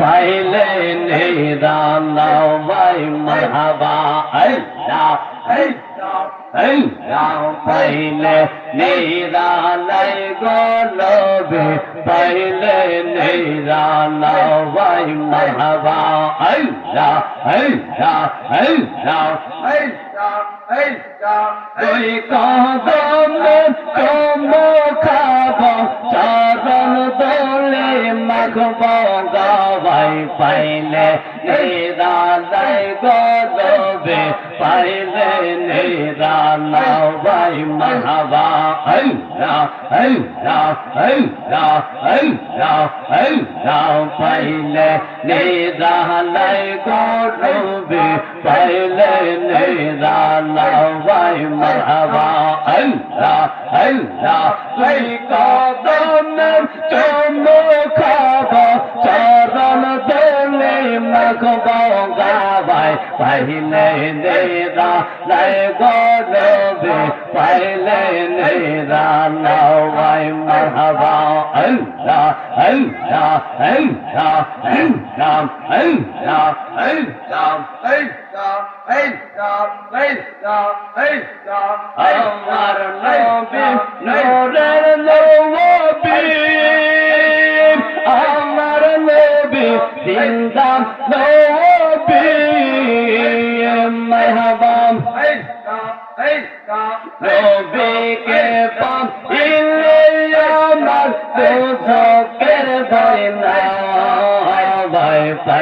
পাইলে নিরালা ভাই মারহাবা। আল্লাহ আল্লাহ আল্লাহ পাইলে নিরালাই গলবে। পাইলে নিরালা ভাই মারহাবা। আল্লাহ আল্লাহ আল্লাহ ওই কদমে তোম মাখব গাবাই পাইলে নিরালাই গলবে পাইলে নিরালা ভাই মারহাবা আল্লাহ আল্লাহ আল্লাহ আল্লাহ আল্লাহ পাইলে নিরালাই গলবে পাইলে নিরালা ভাই মারহাবা আল্লাহ আল্লাহ দোলে মাখব গাবাই পাইলে নেরা লাই গলবে পাইলে নেরা লাওয়াই মারহাবা আল্লাহ আল্লাহ আল্লাহ আল্লাহ আল্লাহ আল্লাহ আমার নবী নূরের নবী নবী জিন্দা নবী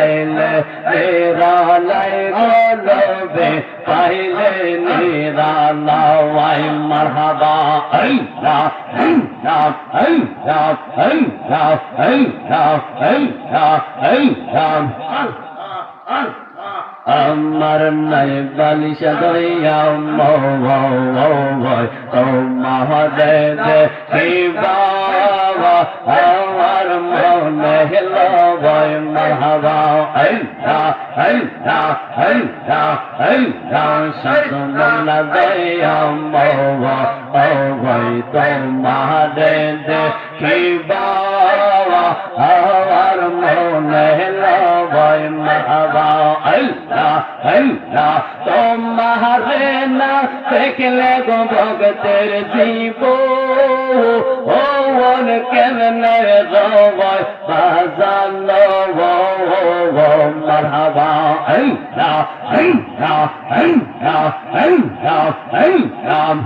পাইলে নিরালাই গলবে পাইলে নিরালাই মারহাবা। আল্লাহ আল্লাহ আল্লাহ আল্লাহ আল্লাহ আল্লাহ আল্লাহ আমার নাই বালিশা দইয়া বাবা আমার মনে হেল ভয় মহাবা আল্লাহ আল্লাহ আল্লাহ আল্লাহ সতমনা দইয়া ভয় তো মহদে বাবা আমার হেল ভয় মহাবা আল্লাহ আল্লাহ তোমারে না দেখলে গো ভগতের জীব ও কেমনে রবায় বাজানো মারহাবা আল্লাহ আল্লাহ আল্লাহ আল্লাহ আল্লাহ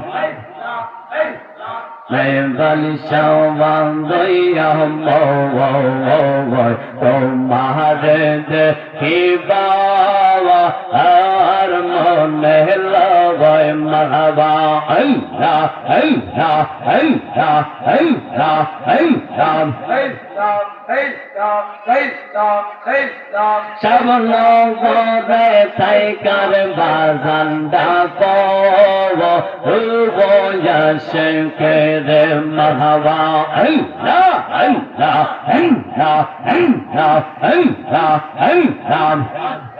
মেঘালি সবান দইয়া তোমারে দেখিবা আর মনে লয় মারহাবা আল্লাহ আল্লাহ আল্লাহ আল্লাহ আল্লাহ সব নগরে থাইকার বাজান ডাক বয়সকে রে মারহাবা আল্লাহ আল্লাহ আল্লাহ আল্লাহ আল্লাহ আল্লাহ